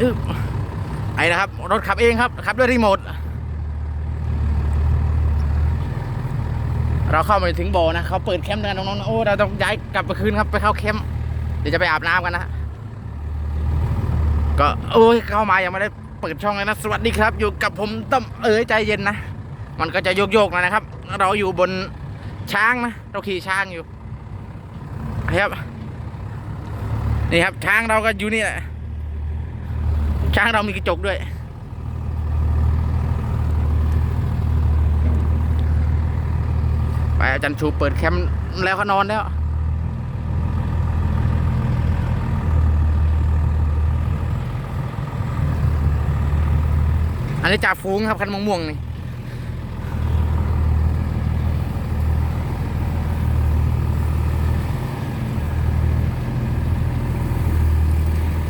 อึ๊บไอ้นะครับ รถขับเองครับ ขับด้วยรีโมท เราเข้ามาถึงบ่อนะเขาเปิดแคมป์กันน้องๆ โอ้ เราต้องย้ายกลับไปคืนครับ ไปเข้าแคมป์ เดี๋ยวจะไปอาบน้ำกันนะ ก็โอ้ยเข้ามายังไม่ได้เปิดช่องเลยนะ สวัสดีครับ อยู่กับผมต้มเอ๋ยใจเย็นนะ มันก็จะโยกๆหนอยนะครับ เราอยู่บนช้างนะ เราขี่ช้างอยู่ ครับ นี่ครับช้างเราก็อยู่นี่แหละ ช้างเรามีกระจกด้วย ไปอาจารย์ชูเปิดแคมป์แล้วก็นอนแล้วอันนี้จ่าฟูงครับ คันม่วงๆนี่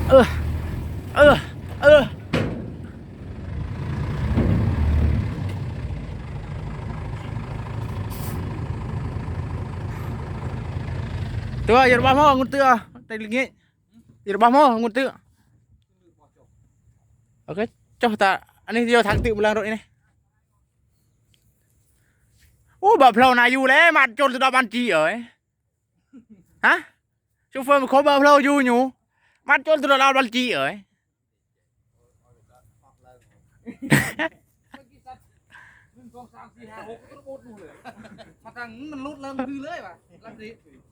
เออ เออเออ tựa, giờ ba mò ngun tựa, tay nghe giờ ba mò ngun tựa. Ok, cho ta, anh đi giờ thằng tự một lần rồi này. Ô bà phlo này dù lẽ mặt chôn từ đó ban chi rồi ấy. Hả? Chúng phương khó bà phlo dù nhủ. Mặt chôn từ đó ban chi ở ấy. Hãy subscribe cho kênh Ghiền Mì Gõ Để không bỏ lỡ những video hấp dẫn